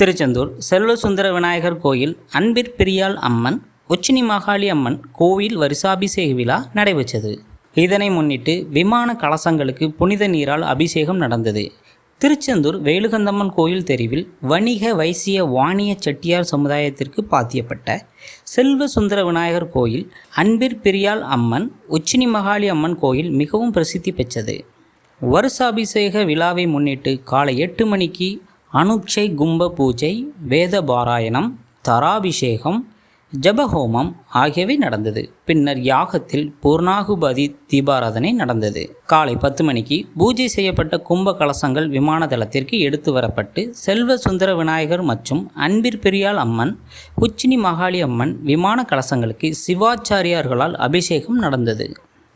திருச்செந்தூர் செல்வசுந்தர விநாயகர் கோயில் அன்பிற் பிரியாள் அம்மன் உச்சினி மாகாளி அம்மன் கோவில் வருஷாபிஷேக விழா நடைபெற்றது. இதனை முன்னிட்டு விமான கலசங்களுக்கு புனித நீரால் அபிஷேகம் நடந்தது. திருச்செந்தூர் வேலுகந்தம்மன் கோயில் தெருவில் வணிக வைசிய வாணிய செட்டியார் சமுதாயத்திற்கு பாத்தியப்பட்ட செல்வ சுந்தர விநாயகர் கோயில் அன்பிற் பிரியாள் அம்மன் உச்சினி மகாளி அம்மன் கோயில் மிகவும் பிரசித்தி பெற்றது. வருஷாபிஷேக விழாவை முன்னிட்டு காலை எட்டு மணிக்கு அனுட்சை கும்ப பூஜை வேத பாராயணம் தராபிஷேகம் ஜபஹோமம் ஆகியவை நடந்தது. பின்னர் யாகத்தில் பூர்ணாகுபதி தீபாராதனை நடந்தது. காலை பத்து மணிக்கு பூஜை செய்யப்பட்ட கும்ப கலசங்கள் விமான தளத்திற்கு எடுத்து வரப்பட்டு செல்வ சுந்தர விநாயகர் மற்றும் அன்பிற் பெரியாள் அம்மன் உச்சினி மகாளி அம்மன் விமான கலசங்களுக்கு சிவாச்சாரியார்களால் அபிஷேகம் நடந்தது.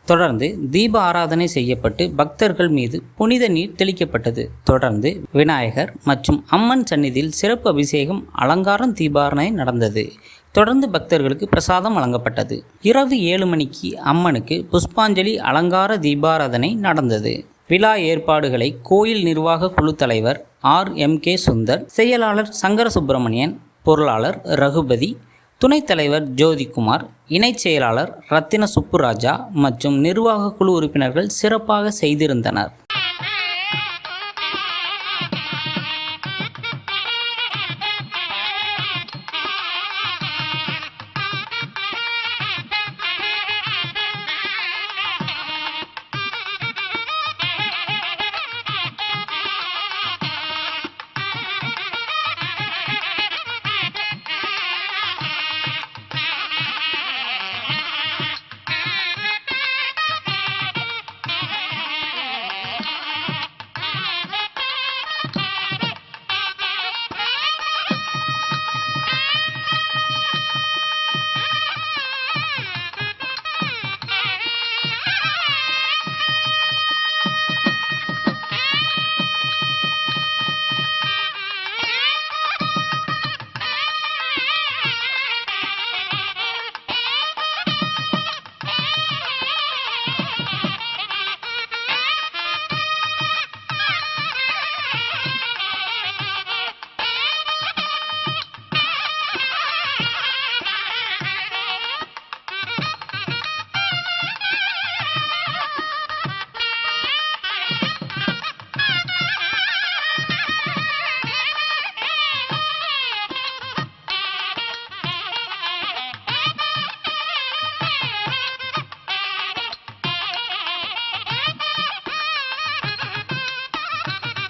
தொடர்ந்து தீப ஆராதனை செய்யப்பட்டு பக்தர்கள் மீது புனித நீர் தெளிக்கப்பட்டது. தொடர்ந்து விநாயகர் மற்றும் அம்மன் சந்நிதியில் சிறப்பு அபிஷேகம் அலங்காரம் தீபாரணை நடந்தது. தொடர்ந்து பக்தர்களுக்கு பிரசாதம் வழங்கப்பட்டது. இரவு ஏழு மணிக்கு அம்மனுக்கு புஷ்பாஞ்சலி அலங்கார தீபாராதனை நடந்தது. விழா ஏற்பாடுகளை கோயில் நிர்வாக குழு தலைவர் ஆர் எம் கே சுந்தர் செயலாளர் சங்கர சுப்பிரமணியன் பொருளாளர் ரகுபதி துணைத் தலைவர் ஜோதிகுமார் இணைச் செயலாளர் ரத்தின சுப்புராஜா மற்றும் நிர்வாக குழு உறுப்பினர்கள் சிறப்பாக செய்திருந்தனர்.